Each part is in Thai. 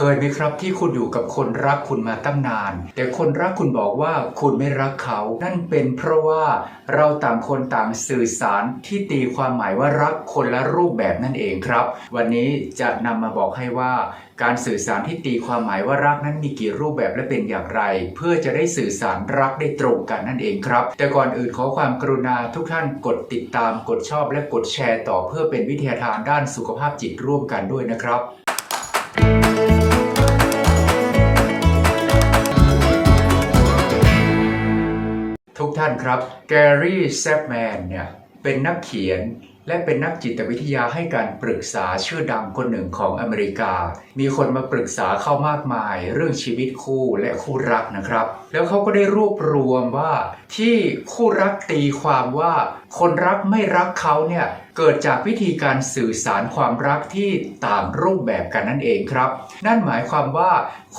เคยไหมครับที่คุณอยู่กับคนรักคุณมาตั้งนาน แต่คนรักคุณบอกว่าคุณไม่รักเขา นั่นเป็นเพราะว่าเราต่างคนต่างสื่อสารที่ตีความหมายว่ารักคนละรูปแบบนั่นเองครับ วันนี้จะนำมาบอกให้ว่าการสื่อสารที่ตีความหมายว่ารักนั้นมีกี่รูปแบบและเป็นอย่างไร เพื่อจะได้สื่อสารรักได้ตรงกันนั่นเองครับ แต่ก่อนอื่นขอความกรุณาทุกท่านกดติดตามกดชอบและกดแชร์ต่อเพื่อเป็นวิทยาทานด้านสุขภาพจิตร่วมกันด้วยนะครับานครับแกรี่แซปแมนเนี่ยเป็นนักเขียนและเป็นนักจิตวิทยาให้การปรึกษาชื่อดังคนหนึ่งของอเมริกา มีคนมาปรึกษาเข้ามากมาย เรื่องชีวิตคู่และคู่รักนะครับ แล้วเขาก็ได้รวบรวมว่าที่คู่รักตีความว่า คนรักไม่รักเขาเนี่ย เกิดจากวิธีการสื่อสารความรักที่ต่างรูปแบบกันนั่นเองครับ นั่นหมายความว่า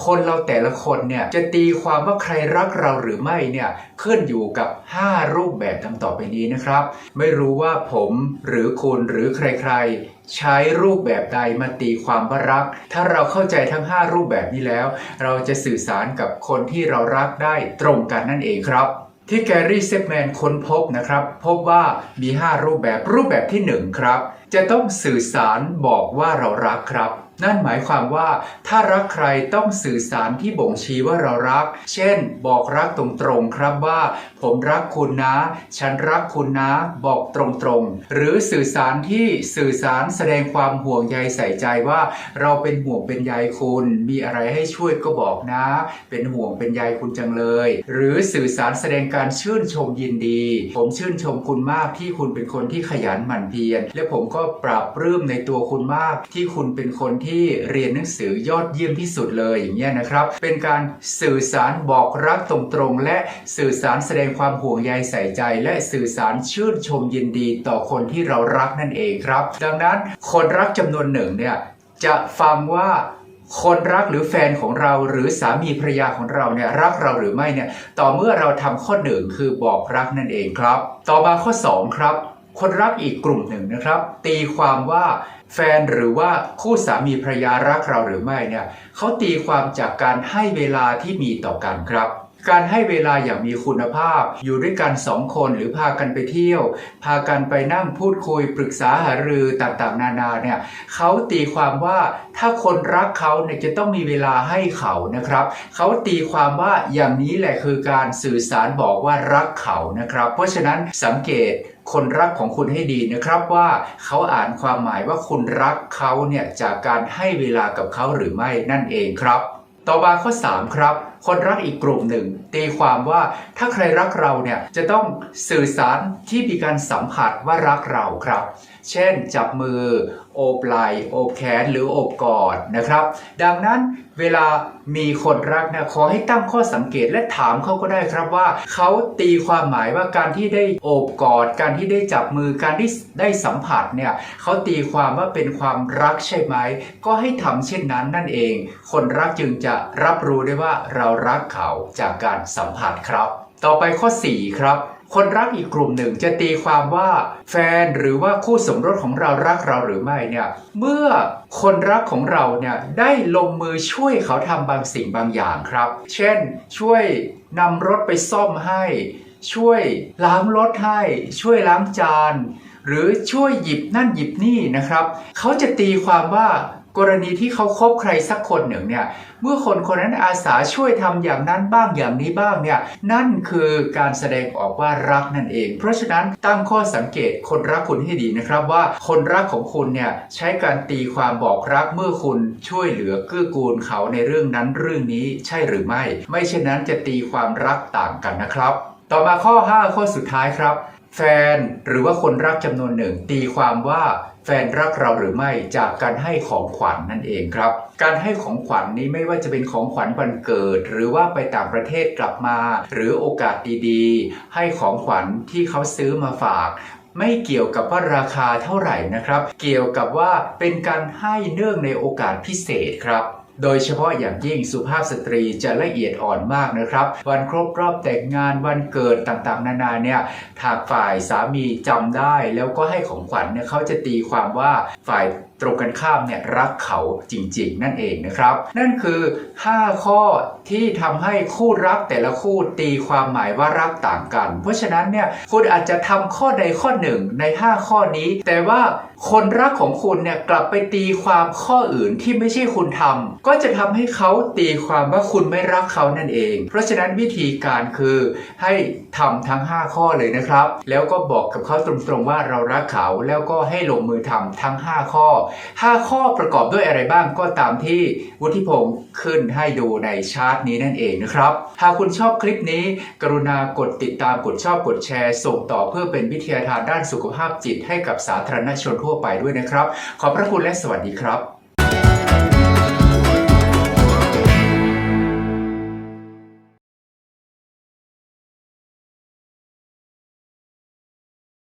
คนเราแต่ละคนเนี่ยจะตีความว่าใครรักเราหรือไม่เนี่ยขึ้นอยู่กับ 5 รูปแบบดังต่อไปนี้นะครับ ไม่รู้ว่าผมหรือคุณหรือใครๆ ใช้รูปแบบใดมาตีความว่ารัก ถ้าเราเข้าใจทั้ง 5 รูปแบบนี้แล้ว เราจะสื่อสารกับคนที่เรารักได้ตรงกันนั่นเองครับ ที่แกรี่เซฟแมนค้นพบนะครับ พบว่ามี 5 รูปแบบรูปแบบที่ 1 ครับ จะต้องสื่อสารบอกว่าเรารักครับ นั่นหมายความว่า ถ้ารักใครต้องสื่อสารที่บ่งชี้ว่าเรารัก เช่น บอกรักตรงๆครับว่า ผมรักคุณนะ ฉันรักคุณนะ บอกตรงๆ หรือสื่อสารที่สื่อสารแสดงความห่วงใยใส่ใจว่า เราเป็นห่วงเป็นใยคุณ มีอะไรให้ช่วยก็บอกนะ เป็นห่วงเป็นใยคุณจังเลย หรือสื่อสารแสดงการชื่นชมยินดี ผมชื่นชมคุณมากที่คุณเป็นคนที่ขยันหมั่นเพียรและผมก็ปราบปลื้มในตัวคุณมาก ที่คุณเป็นคนที่เรียนหนังสือยอดเยี่ยมที่สุดเลยอย่างเงี้ยนะครับ เป็นการสื่อสารบอกรักตรงๆ และสื่อสารแสดงความห่วงใยใส่ใจ และสื่อสารชื่นชมยินดีต่อคนที่เรารักนั่นเองครับ ดังนั้นคนรักจำนวนหนึ่งเนี่ยจะฟังว่าคนรักหรือแฟนของเราหรือสามีภรรยาของเราเนี่ยรักเราหรือไม่เนี่ยต่อเมื่อเราทำข้อหนึ่งคือบอกรักนั่นเองครับ ต่อมาข้อสองครับ คนรักอีกกลุ่มหนึ่งนะครับ ตีความว่าแฟนหรือว่าคู่สามีภรรยารักเราหรือไม่เนี่ยเขาตีความจากการให้เวลาที่มีต่อกันครับ การให้เวลาอย่างมีคุณภาพ อยู่ด้วยกันสองคนหรือพากันไปเที่ยว พากันไปนั่งพูดคุยปรึกษาหารือต่างๆ นานาเนี่ยเขาตีความว่าถ้าคนรักเขาเนี่ยจะต้องมีเวลาให้เขานะครับ เขาตีความว่าอย่างนี้แหละคือการสื่อสารบอกว่ารักเขานะครับ เพราะฉะนั้นสังเกต คนรักของคุณให้ดีนะครับว่าเขาอ่านความหมายว่าคุณรักเขาเนี่ยจากการให้เวลากับเขาหรือไม่นั่นเองครับ ต่อมาข้อ 3 ครับคนรักอีกกลุ่มหนึ่ง ตีความว่าถ้าใครรักเราเนี่ยจะต้องสื่อสารที่มีการสัมผัสว่ารักเราครับ เช่น จับมือ โอบไหล่โอบแขนหรือโอบกอดนะครับ ดังนั้นเวลามีคนรักนี่ยขอให้ตั้งข้อสังเกตและถามเขาก็ได้ครับว่า เขาตีความหมายว่าการที่ได้โอบกอด การที่ได้จับมือการที่ได้สัมผัสเนี่ยเขาตีความว่าเป็นความรักใช่ไหม ก็ให้ทำเช่นนั้นนั่นเอง คนรักจึงจะรับรู้ได้ว่าเรารักเขาจากการสัมผัสครับ ต่อไปข้อ 4 ครับ คนรักอีกกลุ่มหนึ่งจะตีความว่าแฟนหรือว่าคู่สมรสของเรารักเราหรือไม่เนี่ยเมื่อคนรักของเราเนี่ยได้ลงมือช่วยเขาทำบางสิ่งบางอย่างครับ เช่น ช่วยนำรถไปซ่อมให้ ช่วยล้างรถให้ ช่วยล้างจาน หรือช่วยหยิบนั่นหยิบนี่นะครับ เขาจะตีความว่า กรณีที่เขาคบใครสักคนหนึ่งเนี่ยเมื่อคนคนนั้นอาสาช่วยทำอย่างนั้นบ้างอย่างนี้บ้างเนี่ยนั่นคือการแสดงออกว่ารักนั่นเอง เพราะฉะนั้นตั้งข้อสังเกตคนรักคุณให้ดีนะครับว่าคนรักของคุณเนี่ยใช้การตีความบอกรักเมื่อคุณช่วยเหลือเกื้อกูลเขาในเรื่องนั้นเรื่องนี้ใช่หรือไม่ ไม่เช่นนั้นจะตีความรักต่างกันนะครับ ต่อมาข้อ 5 ข้อสุดท้ายครับ แฟนหรือว่าคนรักจำนวนหนึ่ง ตีความว่าแฟนรักเราหรือไม่จากการให้ของขวัญนนั่นเองครับ การให้ของขวัญนนี้ไม่ว่าจะเป็นของขวัญวันเกิด หรือว่าไปต่างประเทศกลับมา หรือโอกาสดีๆ ให้ของขวัญที่เขาซื้อมาฝากไม่เกี่ยวกับว่าราคาเท่าไหร่นะครับ เกี่ยวกับว่าเป็นการให้เนื่องในโอกาสพิเศษครับ โดยเฉพาะอย่างยิ่งสุภาพสตรีจะละเอียดอ่อนมากนะครับ วันครบรอบแต่งงานวันเกิดต่างๆ นานาเนี่ยหาฝ่ายสามีจำได้แล้วก็ให้ของขวัญเนี่ยเขาจะตีความว่าฝ่าย ตรงกันข้ามเนี่ยรักเขาจริง ๆ นั่นเองนะครับ นั่นคือ 5 ข้อที่ทำให้คู่รักแต่ละคู่ตีความหมายว่ารักต่างกัน เพราะฉะนั้นเนี่ยคุณอาจจะทำข้อใดข้อหนึ่งใน 5 ข้อนี้ แต่ว่าคนรักของคุณเนี่ยกลับไปตีความข้ออื่นที่ไม่ใช่คุณทำก็จะทำให้เขาตีความว่าคุณไม่รักเขานั่นเอง เพราะฉะนั้นวิธีการคือให้ทำทั้ง 5 ข้อเลยนะครับ แล้วก็บอกกับเขาตรงๆว่าเรารักเขาแล้วก็ให้ลงมือทำทั้ง 5 ข้อ5 ข้อประกอบด้วยอะไรบ้างก็ตามที่วุฒิพงศ์ขึ้นให้ดูในชาร์ตนี้นั่นเองนะครับ หากคุณชอบคลิปนี้ กรุณากดติดตามกดชอบกดแชร์ ส่งต่อเพื่อเป็นวิทยาทานด้านสุขภาพจิตให้กับสาธารณชนทั่วไปด้วยนะครับ ขอบพระคุณและสวัสดีครับ